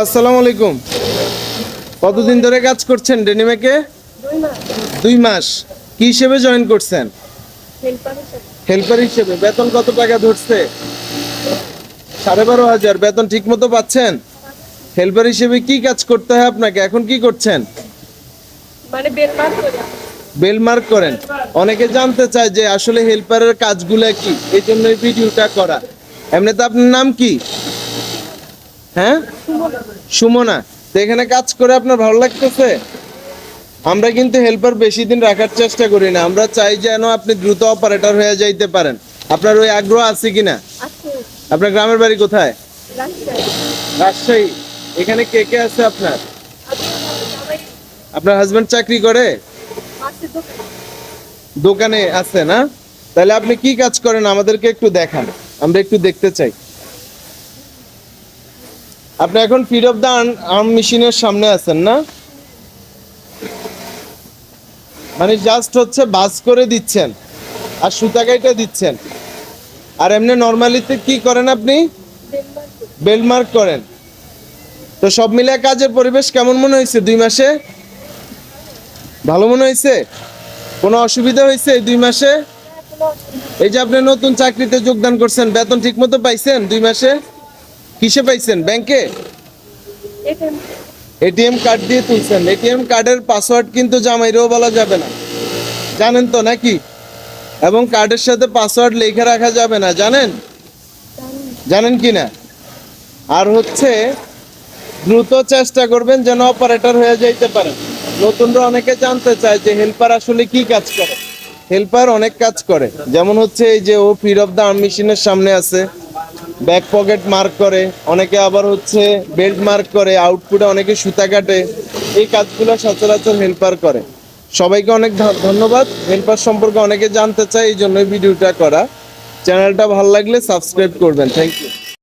আসসালামু আলাইকুম। কতদিন ধরে কাজ করছেন ডেনিমেকে দুই মাস। কি হিসেবে জয়েন করছেন? হেল্পার হিসেবে। বেতন কত টাকা ধরছে? সাড়ে বারো হাজার। বেতন ঠিক মতো পাচ্ছেন? হেল্পার হিসেবে কি কাজ করতে হয় আপনাকে? এখন কি করছেন? মানে বেল মার করে। বেল মার্ক করেন। অনেকে জানতে চায় যে আসলে হেল্পারের কাজগুলো কি? এই জন্য ভিডিওটা করা। এমনিতে আপনার নাম কি? হ্যাঁ? সুমনা তো এখানে কাজ করে আপনার ভালো লাগতেছে? আমরা কিন্তু হেল্পার বেশি দিন রাখার চেষ্টা করি না। আমরা চাই যেন আপনি দ্রুত অপারেটর হয়ে যাইতে পারেন। আপনার ওই আগ্রহ আছে কিনা? আপনার গ্রামের বাড়ি কোথায়? রাজশাহী। রাজশাহী। এখানে কে কে আছে আপনার? আপনার হাজবেন্ড চাকরি করে? দোকানে আছে না? তাহলে আপনি কি কাজ করেন? আমাদেরকে একটু দেখান। আমরা একটু দেখতে চাই। আপনি এখন ফিড অফ দ্য আর্ম মেশিনের সামনে আছেন না? মানে জাস্ট হচ্ছে বাস করে দিচ্ছেন আর সুতা কাইটা দিচ্ছেন। আর এমনি নর্মালিতে কি করেন আপনি? বেল মার করে বেল মার্ক করেন। তো সব মিলে কাজের পরিবেশ কেমন মনে হয়েছে দুই মাসে? ভালো মনে হয়েছে? কোনো অসুবিধা হয়েছে দুই মাসে? এই যে আপনি নতুন চাকরিতে যোগদান করছেন, বেতন ঠিক মতো পাইছেন দুই মাসে? কিসে পাইছেন ব্যাংকে? এটিএম কার্ড দিয়ে তুলছেন। এটিএম কার্ডের পাসওয়ার্ড কিন্তু জামাইরেও বলা যাবে না। জানেন তো নাকি? এবং কার্ডের সাথে পাসওয়ার্ড লিখে রাখা যাবে না জানেন? জানেন কি না? আর হচ্ছে দ্রুত চেষ্টা করবেন যেন অপারেটর হয়ে যাইতে পারেন। নতুনরা অনেকে জানতে চায় যে হেল্পার আসলে কি কাজ করে। হেল্পার অনেক কাজ করে। যেমন হচ্ছে এই যে ও ফির অফ দ্য আর্ম মেশিনের সামনে আছে। ব্যাক পকেট মার্ক করে, অনেকে আবার হচ্ছে বেল্ট মার্ক করে আউটপুটে অনেকে সুতা কাটে। এই কাজগুলো সচরাচর হেল্পার করে। সবাইকে অনেক ধন্যবাদ। হেল্পার সম্পর্কে অনেকে জানতে চায়, এই জন্যই ভিডিওটা করা। চ্যানেলটা ভালো লাগলে সাবস্ক্রাইব করবেন। Thank you